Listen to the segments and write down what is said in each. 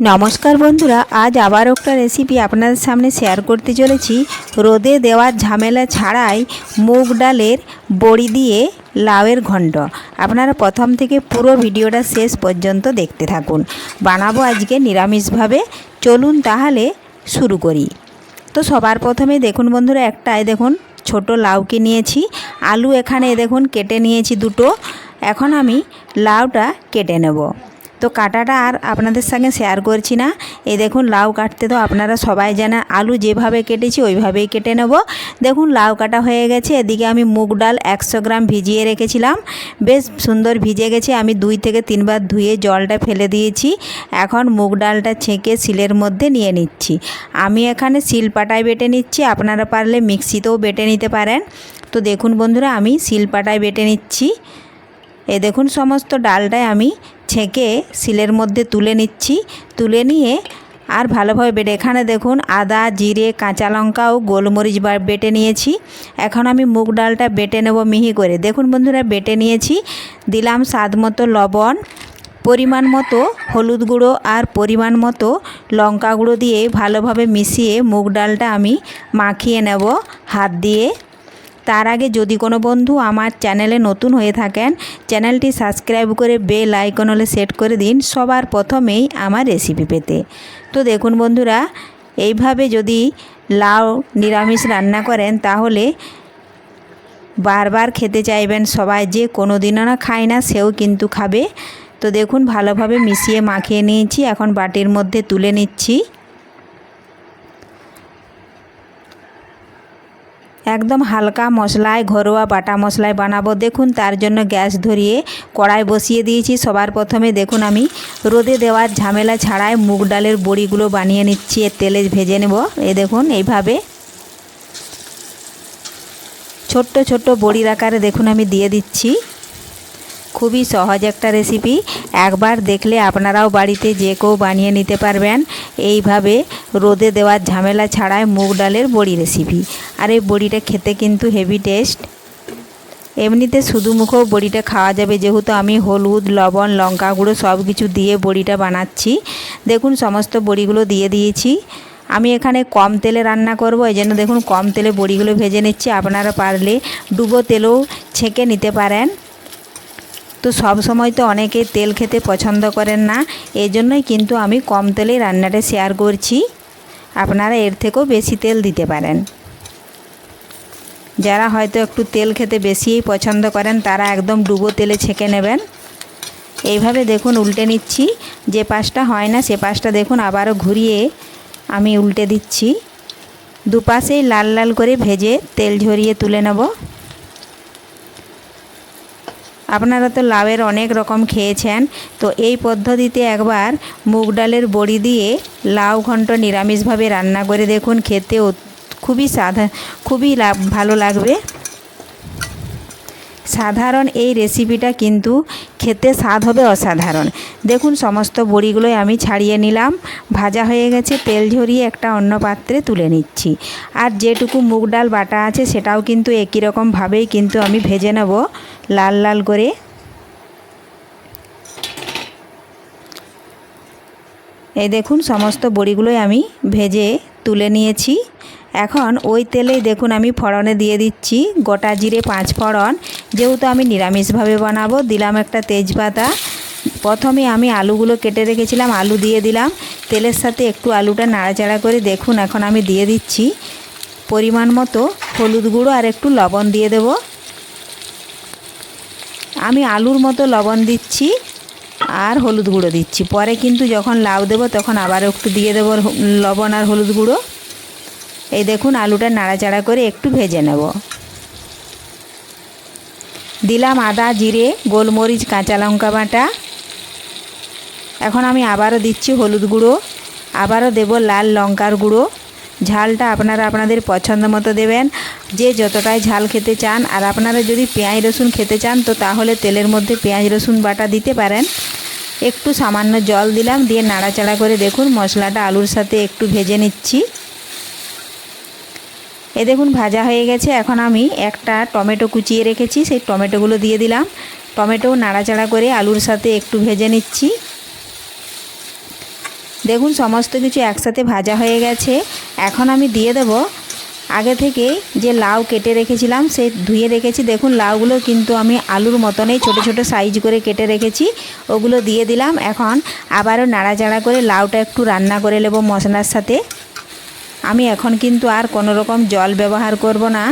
নমস্কার বন্ধুরা, আজ আবার একটা রেসিপি আপনাদের সামনে শেয়ার করতে চলেছি। রোদে দেওয়ার ঝামেলা ছাড়াই মুগ ডালের বড়ি দিয়ে লাউয়ের ঘণ্ট। আপনারা প্রথম থেকে পুরো ভিডিওটা শেষ পর্যন্ত দেখতে থাকুন। বানাবো আজকে নিরামিষভাবে। চলুন তাহলে শুরু করি। তো সবার প্রথমে দেখুন বন্ধুরা, একটাই দেখুন, ছোট লাউকে নিয়েছি। আলু এখানে দেখুন, কেটে নিয়েছি দুটো। এখন আমি লাউটা কেটে নেব। তো কাটাটা আর আপনাদের সঙ্গে শেয়ার করছি না। এই দেখুন, লাউ কাটতে তো আপনারা সবাই জানেন, আলু যেভাবে কেটেছি ওইভাবেই কেটে নেব। দেখুন, লাউ কাটা হয়ে গেছে, এদিকে আমি মুগ ডাল একশো গ্রাম ভিজিয়ে রেখেছিলাম। বেশ সুন্দর ভিজে গেছে, আমি দুই থেকে তিনবার ধুয়ে জলটা ফেলে দিয়েছি। এখন মুগ ডালটা ছেঁকে শিলের মধ্যে নিয়ে নিচ্ছি। আমি এখানে শিল পাটায় বেটে নিচ্ছি, আপনারা পারলে মিক্সিতেও বেটে নিতে পারেন। তো দেখুন বন্ধুরা, আমি শিল পাটায় বেটে নিচ্ছি। এ দেখুন, সমস্ত ডালটাই আমি ছেঁকে শিলের মধ্যে তুলে নিচ্ছি। তুলে নিয়ে আর ভালোভাবে বেটে, এখানে দেখুন আদা, জিরে, কাঁচা লঙ্কা ও গোলমরিচ বেটে নিয়েছি। এখন আমি মুগ ডালটা বেটে নেব মিহি করে। দেখুন বন্ধুরা, বেটে নিয়েছি। দিলাম স্বাদ মতো লবণ, পরিমাণ মতো হলুদ গুঁড়ো আর পরিমাণ মতো লঙ্কা গুঁড়ো দিয়ে ভালোভাবে মিশিয়ে মুগ ডালটা আমি মাখিয়ে নেব হাত দিয়ে। তার আগে যদি কোনো বন্ধু আমার চ্যানেলে নতুন হয়ে থাকেন, চ্যানেলটি সাবস্ক্রাইব করে বেল আইকন হলে সেট করে দিন সবার প্রথমেই আমার রেসিপি পেতে। তো দেখুন বন্ধুরা, এইভাবে যদি লাউ নিরামিষ রান্না করেন তাহলে বারবার খেতে চাইবেন সবাই, যে কোনো দিনও না খায় না, সেও কিন্তু খাবে। তো দেখুন ভালোভাবে মিশিয়ে মাখিয়ে নিয়েছি, এখন বাটির মধ্যে তুলে নিচ্ছি। একদম হালকা মশলায়, ঘরোয়া বাটা মশলায় বানাবো। দেখুন, তার জন্য গ্যাস ধরিয়ে কড়াই বসিয়ে দিয়েছি। সবার প্রথমে দেখুন, আমি রোদে দেওয়ার ঝামেলা ছাড়াই মুগ ডালের বড়িগুলো বানিয়ে নিচ্ছি। এর তেলে ভেজে নেব। এ দেখুন, এইভাবে ছোট্ট ছোট্ট বড়ির আকারে দেখুন, আমি দিয়ে দিচ্ছি। খুবই সহজ একটা রেসিপি একবার দেখলে আপনারাও বাড়িতে যে কেউ বানিয়ে নিতে পারবেন। এইভাবে রোদে দেওয়ার ঝামেলা ছাড়াই মুগ ডালের বড়ি রেসিপি আর এই বড়িটা খেতে কিন্তু হেভি টেস্ট এমনিতে শুধু মুখেও বড়িটা খাওয়া যাবে। যেহেতু আমি হলুদ, লবণ, লঙ্কা গুঁড়ো সব কিছু দিয়ে বড়িটা বানাচ্ছি। দেখুন, সমস্ত বড়িগুলো দিয়ে দিয়েছি। আমি এখানে কম তেলে রান্না করব। এই জন্য দেখুন, কম তেলে বড়িগুলো ভেজে নিচ্ছি। আপনারা পারলে ডুবো তেলেও ছেঁকে নিতে পারেন। তো সব সময় তো অনেকে তেল খেতে পছন্দ করেন না, এই জন্যই কিন্তু আমি কম তেলেই রান্নাটা শেয়ার করছি। আপনারা এর থেকেও বেশি তেল দিতে পারেন। যারা হয়তো একটু তেল খেতে বেশিই পছন্দ করেন, তারা একদম ডুবো তেলে ছেঁকে নেবেন। এইভাবে দেখুন উল্টে নিচ্ছি। যে পাশটা হয় না, সে পাশটা দেখুন আবারও ঘুরিয়ে আমি উল্টে দিচ্ছি। দুপাশেই লাল লাল করে ভেজে তেল ঝরিয়ে তুলে নেব। আপনারা তো লাউয়ের অনেক রকম খেয়েছেন, তো এই পদ্ধতিতে একবার মুগ ডালের বড়ি দিয়ে লাউ ঘন্ট নিরামিষভাবে রান্না করে দেখুন, খেতে খুবই সাধা, খুবই ভালো লাগবে। সাধারণ এই রেসিপিটা কিন্তু খেতে স্বাদ হবে অসাধারণ। দেখুন, সমস্ত বড়িগুলোই আমি ছাড়িয়ে নিলাম। ভাজা হয়ে গেছে, তেল ঝরিয়ে একটা অন্য পাত্রে তুলে নিচ্ছি। আর যেটুকু মুগ ডাল বাটা আছে, সেটাও কিন্তু একই রকমভাবেই কিন্তু আমি ভেজে নেব লাল লাল করে। এই দেখুন, সমস্ত বড়িগুলোই আমি ভেজে তুলে নিয়েছি। এখন ওই তেলেই দেখুন আমি ফড়নে দিয়ে দিচ্ছি গোটা জিরে পাঁচ ফড়ন। যেহেতু আমি নিরামিষভাবে বানাবো, দিলাম একটা তেজপাতা। প্রথমে আমি আলুগুলো কেটে রেখেছিলাম, আলু দিয়ে দিলাম। তেলের সাথে একটু আলুটা নাড়াচাড়া করে দেখুন, এখন আমি দিয়ে দিচ্ছি পরিমাণ মতো হলুদ গুঁড়ো আর একটু লবণ দিয়ে দেব। আমি আলুর মতো লবণ দিচ্ছি আর হলুদ গুঁড়ো দিচ্ছি। পরে কিন্তু যখন লাউ দেবো তখন আবার একটু দিয়ে দেবো লবণ আর হলুদ গুঁড়ো। এই দেখুন আলুটা নাড়াচাড়া করে একটু ভেজে নেব। দিলাম আদা, জিরে, গোলমরিচ, কাঁচা লঙ্কা বাটা। এখন আমি আবারও দিচ্ছি হলুদ গুঁড়ো। আবারও দেব লাল লঙ্কার গুঁড়ো। ঝালটা আপনারা আপনাদের পছন্দ মতো দেবেন। যে যতটাই ঝাল খেতে চান, আর আপনারা যদি পেঁয়াজ রসুন খেতে চান, তো তাহলে তেলের মধ্যে পেঁয়াজ রসুন বাটা দিতে পারেন। একটু সামান্য জল দিলাম, দিয়ে নাড়াচাড়া করে দেখুন মশলাটা আলুর সাথে একটু ভেজে নিচ্ছি। এ দেখুন, ভাজা হয়ে গেছে। এখন আমি একটা টমেটো কুচিয়ে রেখেছি, সেই টমেটোগুলো দিয়ে দিলাম। টমেটো নাড়াচাড়া করে আলুর সাথে একটু ভেজে নিচ্ছি। দেখুন, সমস্ত কিছু একসাথে ভাজা হয়ে গেছে। এখন আমি দিয়ে দেব, আগে থেকে যে লাউ কেটে রেখেছিলাম সেই ধুয়ে রেখেছি। দেখুন, লাউগুলো কিন্তু আমি আলুর মতনই ছোট ছোট সাইজ করে কেটে রেখেছি, ওগুলো দিয়ে দিলাম। এখন আবারও নাড়াচাড়া করে লাউটা একটু রান্না করে নেব মশলার সাথে। আমি এখন কিন্তু আর কোনো রকম জল ব্যবহার করব না।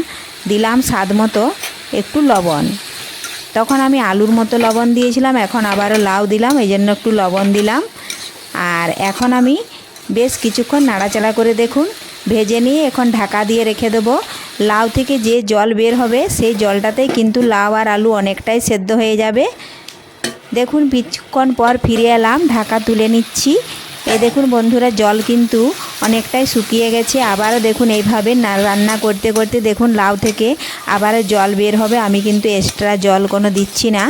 দিলাম স্বাদ মতো একটু লবণ। তখন আমি আলুর মতো লবণ দিয়েছিলাম, এখন আবারও লাউ দিলাম এই জন্য একটু লবণ দিলাম। আর এখন আমি বেশ কিছুক্ষণ নাড়াচাড়া করে দেখুন, ভেজে নিয়ে এখন ঢাকা দিয়ে রেখে দেবো। লাউ থেকে যে জল বের হবে, সেই জলটাতেই কিন্তু লাউ আর আলু অনেকটাই সেদ্ধ হয়ে যাবে। দেখুন, কিছুক্ষণ পর ফিরে এলাম, ঢাকা তুলে নিচ্ছি। এই দেখুন বন্ধুরা, জল কিন্তু অনেকটাই শুকিয়ে গেছে। আবারও দেখুন এইভাবে না রান্না করতে করতে দেখুন লাউ থেকে আবারও জল বের হবে। আমি কিন্তু এক্সট্রা জল কোনো দিচ্ছি না।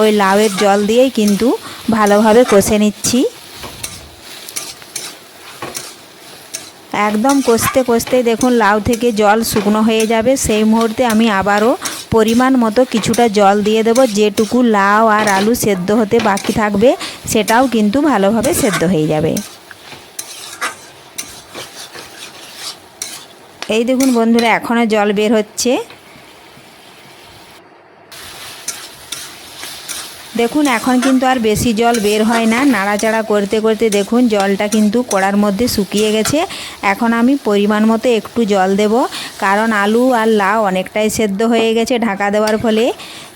ওই লাউয়ের জল দিয়েই কিন্তু ভালোভাবে কষে নিচ্ছি। একদম কষতে কষতে দেখুন লাউ থেকে জল শুকনো হয়ে যাবে। সেই মুহূর্তে আমি আবারও পরিমাণ মতো কিছুটা জল দিয়ে দেবো। যেটুকু লাউ আর আলু সেদ্ধ হতে বাকি থাকবে, সেটাও কিন্তু ভালোভাবে সেদ্ধ হয়ে যাবে। এই দেখুন বন্ধুরা এখনও জল বের হচ্ছে। দেখুন, এখন কিন্তু আর বেশি জল বের হয় না। নাড়াচাড়া করতে করতে দেখুন, জলটা কিন্তু কড়ার মধ্যে শুকিয়ে গেছে। এখন আমি পরিমাণ মতো একটু জল দেব, কারণ আলু আর লাউ অনেকটাই সেদ্ধ হয়ে গেছে ঢাকা দেওয়ার ফলে।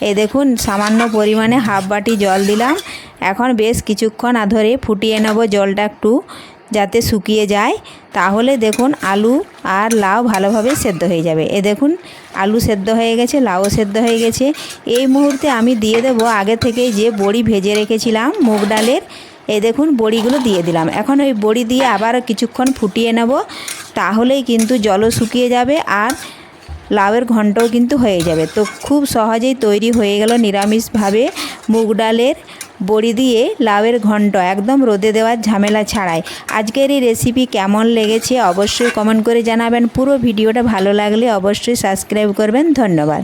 এ দেখুন, সামান্য পরিমাণে হাফ বাটি জল দিলাম। এখন বেশ কিছুক্ষণ ধরে ফুটিয়ে নেব জলটা একটু। যাতে শুকিয়ে যায়, তাহলে দেখুন আলু আর লাউ ভালোভাবে সেদ্ধ হয়ে যাবে। এ দেখুন, আলু সেদ্ধ হয়ে গেছে লাউ সেদ্ধ হয়ে গেছে। এই মুহূর্তে আমি দিয়ে দেবো আগে থেকেই যে বড়ি ভেজে রেখেছিলাম মুগ ডালের এই দেখুন বড়িগুলো দিয়ে দিলাম। এখন ওই বড়ি দিয়ে আবারও কিছুক্ষণ ফুটিয়ে নেব, তাহলেই কিন্তু জলও শুকিয়ে যাবে আর লাউয়ের ঘন্টও কিন্তু হয়ে যাবে। তো খুব সহজেই তৈরি হয়ে গেল নিরামিষভাবে মুগ ডালের বড়ি দিয়ে লাউয়ের ঘন্ট একদম রোদে দেওয়ার ঝামেলা ছাড়াই। আজকের এই রেসিপি কেমন লেগেছে অবশ্যই কমেন্ট করে জানাবেন। পুরো ভিডিওটা ভালো লাগলে অবশ্যই সাবস্ক্রাইব করবেন। ধন্যবাদ।